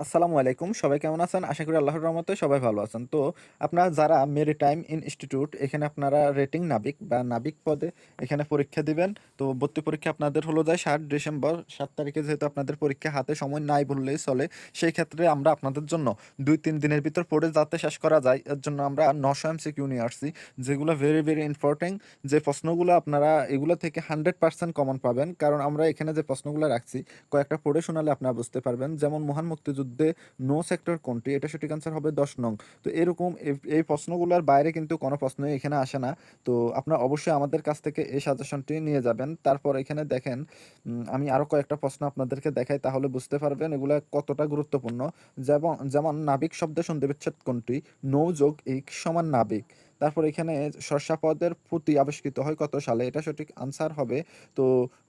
আসসালামু আলাইকুম। সবাই কেমন আছেন? আশা করি আল্লাহর রহমতে সবাই ভালো আছেন। তো আপনারা যারা মেরি মেরিটাইম ইনস্টিটিউট এখানে আপনারা রেটিং নাবিক বা নাবিক পদে এখানে পরীক্ষা দিবেন। তো ভর্তি পরীক্ষা আপনাদের হলো যায় সাত ডিসেম্বর। সাত তারিখে যেহেতু আপনাদের পরীক্ষা হাতে সময় নাই বললেই চলে, সেই ক্ষেত্রে আমরা আপনাদের জন্য দুই তিন দিনের ভিতর পড়ে যাতে শেষ করা যায়, এর জন্য আমরা নশো এমসিকিউ নিয়ে আসছি, যেগুলো ভেরি ভেরি ইম্পর্টেন্ট যে প্রশ্নগুলো আপনারা এগুলো থেকে হান্ড্রেড পার্সেন্ট কমন পাবেন। কারণ আমরা এখানে যে প্রশ্নগুলো রাখছি, কয়েকটা পড়ে শোনালে আপনারা বুঝতে পারবেন। যেমন মহান মুক্তিযুদ্ধে নো সেক্টর কোনটি এটা সঠিক আনসার হবে দশ নং। তো এরকম এই- প্রশ্নগুলোর বাইরে কিন্তু কোনো প্রশ্নই এখানে আসে না। তো আপনার অবশ্যই আমাদের কাছ থেকে এই সাজেশনটি নিয়ে যাবেন। তারপর এখানে দেখেন আমি আরও কয়েকটা প্রশ্ন আপনাদেরকে দেখাই তাহলে বুঝতে পারবেন এগুলো কতটা গুরুত্বপূর্ণ। যেমন যেমন নাবিক শব্দের সন্ধিবিচ্ছেদ কোনটি? নৌ যোগ ইক সমান নাবিক। তারপর এখানে শস্যাপদের পুঁতি আবিষ্কৃত হয় কত সালে? এটা সঠিক আনসার হবে তো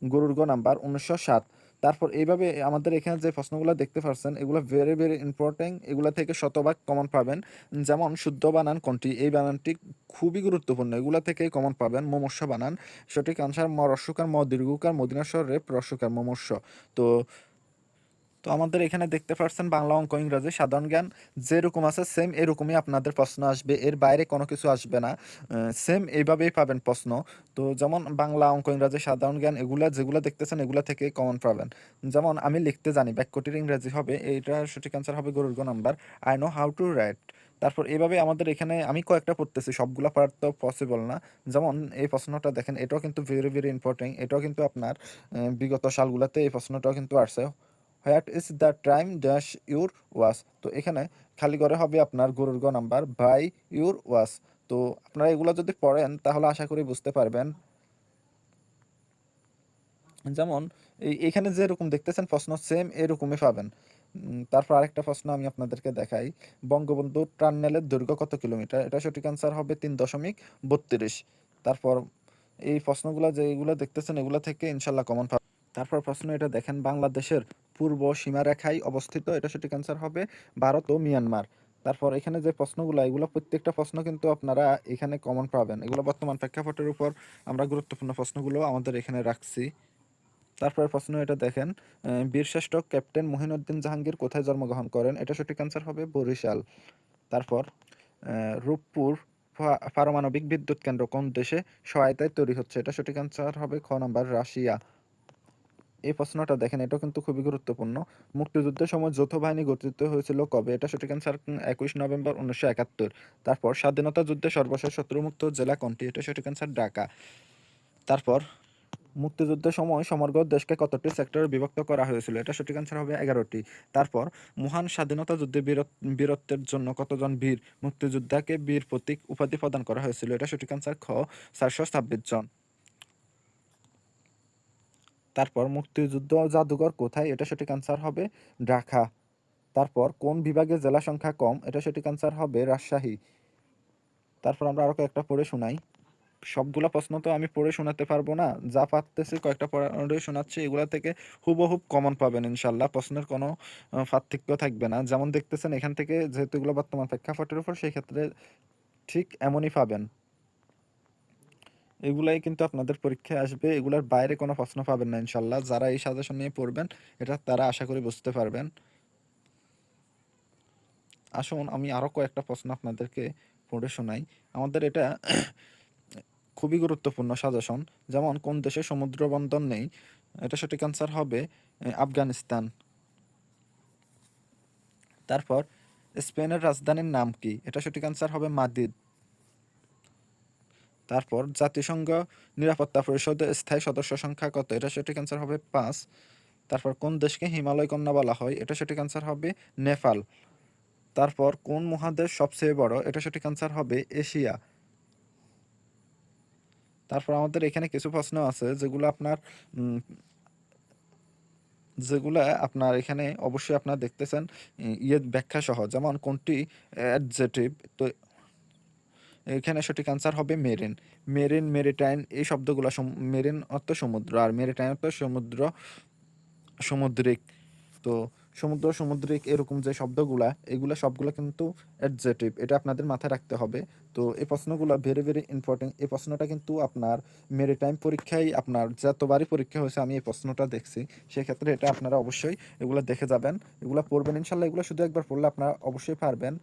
গরুর গ নাম্বার উনিশশো সাত তারপর এইভাবে আমাদের এখানে যে প্রশ্নগুলো দেখতে পারছেন, এগুলো ভেরি ভেরি ইম্পর্টেন্ট এগুলো থেকে শতভাগ কমন পাবেন। যেমন শুদ্ধ বানান কোনটি? এই বানানটি খুবই গুরুত্বপূর্ণ। এগুলো থেকে কমন পাবেন মমস্য বানান। সঠিক আনসার ম রস্যকার ম দীর্ঘকার মদিনাস্বর রেপ রস্যকার মমস্য। তো তো আমাদের এখানে দেখতে পাচ্ছেন বাংলা অঙ্ক ইংরাজি সাধারণ জ্ঞান যেরকম আছে সেম এরকমই আপনাদের প্রশ্ন আসবে। এর বাইরে কোনো কিছু আসবে না। সেম এইভাবেই পাবেন প্রশ্ন। তো যেমন বাংলা অঙ্ক ইংরাজি সাধারণ জ্ঞান, এগুলা যেগুলো দেখতেছেন এগুলা থেকে কমন পাবেন। যেমন আমি লিখতে জানি, বাক্যটির ইংরাজি হবে এইটার সঠিক অ্যান্সার হবে গরুর number. I know how to write তারপর এভাবে আমাদের এখানে আমি কয়েকটা পড়তেছি, সবগুলো পড়ার তো পসিবল না। যেমন এই প্রশ্নটা দেখেন, এটাও কিন্তু ভেরি ভেরি ইম্পর্টেন্ট এটাও কিন্তু আপনার বিগত সালগুলোতে এই প্রশ্নটাও কিন্তু আসছে। What is the time dash your was তো এখানে খালি করে হবে আপনার গরুর গ নাম্বার বাই ইউর ওয়াস তো আপনারা এগুলো যদি পড়েন, তাহলে আশা করি বুঝতে পারবেন। যেমন এখানে যেরকম দেখতেছেন প্রশ্ন সেম এরকমই পাবেন। তারপর আরেকটা প্রশ্ন আমি আপনাদেরকে দেখাই। বঙ্গবন্ধু টার্নেলের দৈর্ঘ্য কত কিলোমিটার? এটা সঠিক আনসার হবে তিন দশমিক বত্রিশ। তারপর এই প্রশ্নগুলো যেগুলো দেখতেছেন, এগুলো থেকে ইনশাল্লাহ কমন তারপর প্রশ্ন এটা, দেখেন, বাংলাদেশের পূর্ব সীমারেখায় অবস্থিত, এটা সঠিক অ্যান্সার হবে ভারত ও মিয়ানমার। তারপর এখানে যে প্রশ্নগুলো, এগুলো প্রত্যেকটা প্রশ্ন কিন্তু আপনারা এখানে কমন পাবেন। এগুলো বর্তমান প্রেক্ষাপটের উপর আমরা গুরুত্বপূর্ণ প্রশ্নগুলো আমাদের এখানে রাখছি। তারপর প্রশ্ন এটা, দেখেন বীরশ্রেষ্ঠ ক্যাপ্টেন মহিনুদ্দিন জাহাঙ্গীর কোথায় জন্মগ্রহণ করেন? এটা সঠিক অ্যান্সার হবে বরিশাল। তারপর রূপপুর পারমাণবিক বিদ্যুৎ কেন্দ্র কোন দেশে সহায়তায় তৈরি হচ্ছে? এটা সঠিক অ্যান্সার হবে খ নাম্বার রাশিয়া। এই প্রশ্নটা দেখেন এটা কিন্তু খুবই গুরুত্বপূর্ণ। মুক্তিযুদ্ধের সময় যৌথ বাহিনী গঠিত হয়েছিল কবে? এটা সঠিক অ্যান্সার একুশ নভেম্বর উনিশশো একাত্তর। তারপর স্বাধীনতা যুদ্ধে সর্বশেষ শত্রুমুক্ত জেলা কোনটি? এটা সঠিক অ্যান্সার ঢাকা। তারপর মুক্তিযুদ্ধের সময় সমগ্র দেশকে কতটি সেক্টরে বিভক্ত করা হয়েছিল? এটা সঠিক অ্যান্সার হবে এগারোটি। তারপর মহান স্বাধীনতা যুদ্ধে বীরত- বীরত্বের জন্য কতজন বীর মুক্তিযোদ্ধাকে বীর প্রতীক উপাধি প্রদান করা হয়েছিল? এটা সঠিক অ্যান্সার খ, চারশো ছাব্বিশ জন। তারপর মুক্তিযুদ্ধ জাদুঘর কোথায়? এটা সঠিক অ্যান্সার হবে ঢাকা। তারপর কোন বিভাগে জেলা সংখ্যা কম? এটা সঠিক অ্যান্সার হবে রাজশাহী। তারপর আমরা আরও কয়েকটা পড়ে শোনাই। সবগুলো প্রশ্ন তো আমি পড়ে শোনাতে পারব না। যা পারতেছি কয়েকটা পড়ে শোনাচ্ছি, এগুলা থেকে হুবহুব কমন পাবেন ইনশাল্লাহ প্রশ্নের কোনো পার্থক্য থাকবে না। যেমন দেখতেছেন এখান থেকে যেহেতু এগুলো বর্তমান প্রেক্ষাপটের উপর সেই ক্ষেত্রে ঠিক এমনই পাবেন। এগুলাই কিন্তু আপনাদের পরীক্ষায় আসবে। এগুলোর বাইরে কোনো প্রশ্ন পাবেন না ইনশাল্লাহ। যারা এই সাজেশন নিয়ে পড়বেন, এটা তারা আশা করি বুঝতে পারবেন। আসুন, আমি আরও কয়েকটা প্রশ্ন আপনাদেরকে পড়ে শোনাই। আমাদের এটা খুবই গুরুত্বপূর্ণ সাজেশন। যেমন, কোন দেশে সমুদ্র বন্দর নেই? এটা সঠিক অ্যান্সার হবে আফগানিস্তান। তারপর, স্পেনের রাজধানীর নাম কি? এটা সঠিক অ্যান্সার হবে মাদ্রিদ। তারপর জাতিসংঘ নিরাপত্তা পরিষদের স্থায়ী সদস্য সংখ্যা কত? এটা সঠিক অ্যান্সার হবে পাঁচ। তারপর কোন দেশকে হিমালয় কন্যা বলা হয়? এটা সঠিক অ্যান্সার হবে নেপাল। তারপর কোন মহাদেশ সবচেয়ে বড়? এটা সঠিক অ্যান্সার হবে এশিয়া। তারপর আমাদের এখানে কিছু প্রশ্ন আছে, যেগুলো আপনার যেগুলা আপনার এখানে অবশ্যই আপনার দেখতেছেন ইয়ে ব্যাখ্যা সহ। যেমন কোনটি অ্যাডজেটিভ তো এখানে সঠিক আনসার হবে মেরেন। মেরেন, মেরিটাইন, এই শব্দগুলো মেরিন অর্থ সমুদ্র, আর মেরিটাইন অর্থ সমুদ্র, সামুদ্রিক। তো সমুদ্র, সামুদ্রিক এরকম যে শব্দগুলা, এগুলা সবগুলো কিন্তু অ্যাডজেটিভ এটা আপনাদের মাথায় রাখতে হবে। তো এই প্রশ্নগুলো ভেরি ভেরি ইম্পর্টেন্ট এই প্রশ্নটা কিন্তু আপনার মেরিটাইম পরীক্ষায়, আপনার যতবারই পরীক্ষা হয়েছে, আমি এই প্রশ্নটা দেখছি। সেক্ষেত্রে এটা আপনারা অবশ্যই এগুলো দেখে যাবেন। এগুলো পড়বেন, ইনশাল্লাহ এগুলো শুধু একবার পড়লে আপনারা অবশ্যই পারবেন।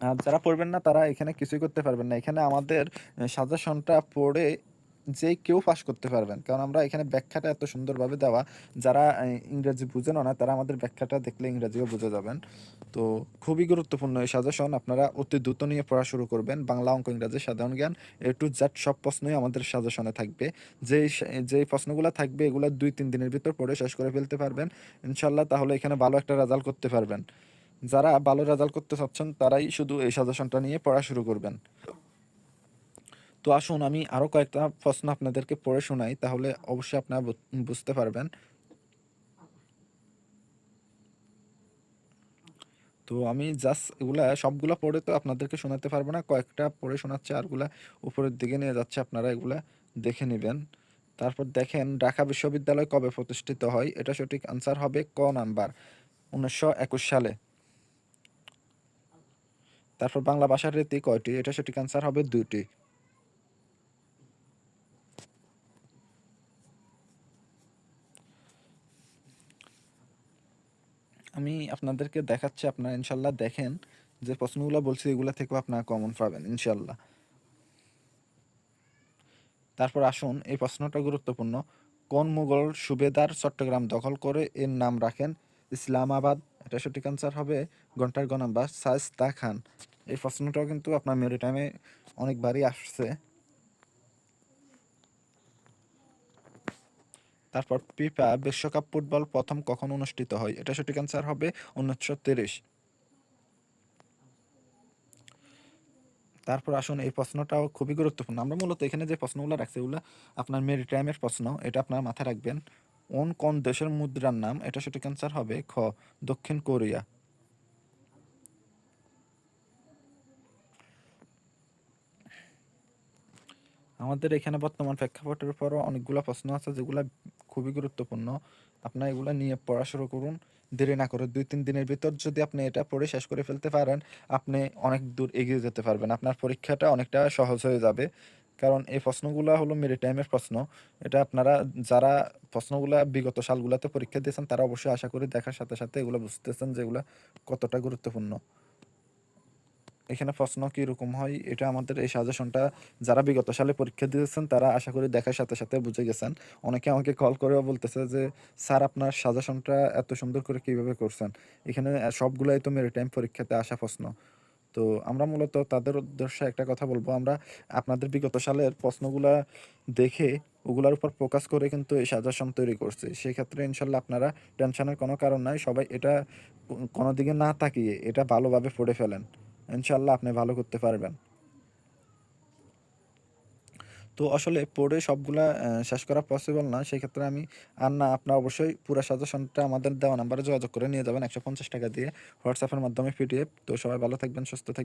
আর যারা পড়বেন না, তারা এখানে কিছুই করতে পারবেন না। এখানে আমাদের সাজেশনটা পড়ে যে কেউ পাস করতে পারবেন। কারণ আমরা এখানে ব্যাখ্যাটা এত সুন্দরভাবে দেওয়া, যারা ইংরেজি বুঝেন না, তারা আমাদের ব্যাখ্যাটা দেখলে ইংরেজিও বুঝে যাবেন। তো খুবই গুরুত্বপূর্ণ এই সাজেশন আপনারা অতি দ্রুত নিয়ে পড়া শুরু করবেন। বাংলা অঙ্ক, ইংরাজি, সাধারণ জ্ঞান এ টু জেড সব প্রশ্নই আমাদের সাজেশনে থাকবে। যেই যেই প্রশ্নগুলো থাকবে, এগুলো দুই, তিন দিনের ভিতর পড়ে শেষ করে ফেলতে পারবেন। ইনশাল্লাহ তাহলে এখানে ভালো একটা রেজাল্ট করতে পারবেন। যারা ভালো রেজাল্ট করতে চাচ্ছেন, তারাই শুধু এই সাজেশনটা নিয়ে পড়া শুরু করবেন। তো আসুন, আমি আরও কয়েকটা প্রশ্ন আপনাদেরকে পড়ে শোনাই, তাহলে অবশ্যই আপনারা বুঝতে পারবেন। তো আমি জাস্ট এগুলা সবগুলা পড়ে তো আপনাদেরকে শোনাতে পারব না, কয়েকটা পড়ে শোনাচ্ছে, আরগুলা উপরের দিকে নিয়ে যাচ্ছে, আপনারা এগুলা দেখে নেবেন। তারপর দেখেন, ঢাকা বিশ্ববিদ্যালয় কবে প্রতিষ্ঠিত হয়? এটা সঠিক আনসার হবে ক নাম্বার, উনিশশো একুশ সালে। তারপর বাংলা ভাষার রীতি কয়টি? এটা সঠিক আনসার হবে দুইটি। আমি আপনাদেরকে দেখাচ্ছি, আপনারা ইনশাল্লাহ দেখেন যে প্রশ্নগুলো বলছি, এগুলো থেকেও আপনারা কমন পাবেন, ইনশাল্লাহ। তারপর আসুন, এই প্রশ্নটা গুরুত্বপূর্ণ। কোন মুঘল সুবেদার চট্টগ্রাম দখল করে এর নাম রাখেন ইসলামাবাদ, এটা সঠিক আনসার হবে ঘণ্টার গণাম বা শায়েস্তা খান। এই প্রশ্নটাও কিন্তু আপনার মেরিটাইমে অনেকবারই আসছে। তারপর ফিফা বিশ্বকাপ ফুটবল প্রথম কখন অনুষ্ঠিত হয়? এটা সঠিক আনসার হবে উনিশশো তিরিশ। তারপর আসুন, এই প্রশ্নটাও খুবই গুরুত্বপূর্ণ। আমরা মূলত এখানে যে প্রশ্নগুলো রাখছি, এগুলো আপনার মেরিটাইমের প্রশ্ন। এটা আপনার মাথায় রাখবেন। কোন কোন দেশের মুদ্রার নাম, এটা সঠিক অ্যান্সার হবে খ, দক্ষিণ কোরিয়া। আমাদের এখানে বর্তমান প্রেক্ষাপটের উপরও অনেকগুলো প্রশ্ন আছে, যেগুলো খুবই গুরুত্বপূর্ণ। আপনার এগুলো নিয়ে পড়া শুরু করুন। দেরি না করে দুই তিন দিনের ভিতর যদি আপনি এটা পড়ে শেষ করে ফেলতে পারেন, আপনি অনেক দূর এগিয়ে যেতে পারবেন। আপনার পরীক্ষাটা অনেকটা সহজ হয়ে যাবে। কারণ এই প্রশ্নগুলো হলো মেরিটাইমের প্রশ্ন। এটা আপনারা যারা প্রশ্নগুলা বিগত সালগুলোতে পরীক্ষা দিয়েছেন, তারা অবশ্যই আশা করি দেখার সাথে সাথে এগুলো বুঝতেছেন যে এগুলো কতটা গুরুত্বপূর্ণ। এখানে প্রশ্ন কি রকম হয়, এটা আমাদের এই সাজেশনটা যারা বিগত সালে পরীক্ষা দিয়েছেন, তারা আশা করি দেখার সাথে সাথে বুঝে গেছেন। অনেকে আমাকে কল করেও বলতেছে যে, স্যার, আপনার সাজেশনটা এত সুন্দর করে কীভাবে করছেন? এখানে সবগুলাই তো মেরিটাইম পরীক্ষাতে আসা প্রশ্ন। তো আমরা মূলত তাদের উদ্দেশ্যে একটা কথা বলব। আমরা আপনাদের বিগত সালের প্রশ্নগুলা দেখে ওগুলার উপর ফোকাস করে কিন্তু এই সাজেশন তৈরি করছি। সেক্ষেত্রে ইনশাল্লাহ আপনারা টেনশনের কোনো কারণ নাই। সবাই এটা কোনো দিকে না তাকিয়ে এটা ভালোভাবে পড়ে ফেলেন। ইনশাল্লাহ আপনি ভালো করতে পারবেন। তো আসলে পড়ে সবগুলা শেষ করা পসিবল না। সেই ক্ষেত্রে আমি, আর না, আপনার অবশ্যই পুরো সাজেশনটা আমাদের দেওয়া নাম্বারে যোগাযোগ করে নিয়ে যাবেন। একশো পঞ্চাশ টাকা দিয়ে হোয়াটসঅ্যাপের মাধ্যমে পিডিএফ তো সবাই ভালো থাকবেন, সুস্থ থাকবেন।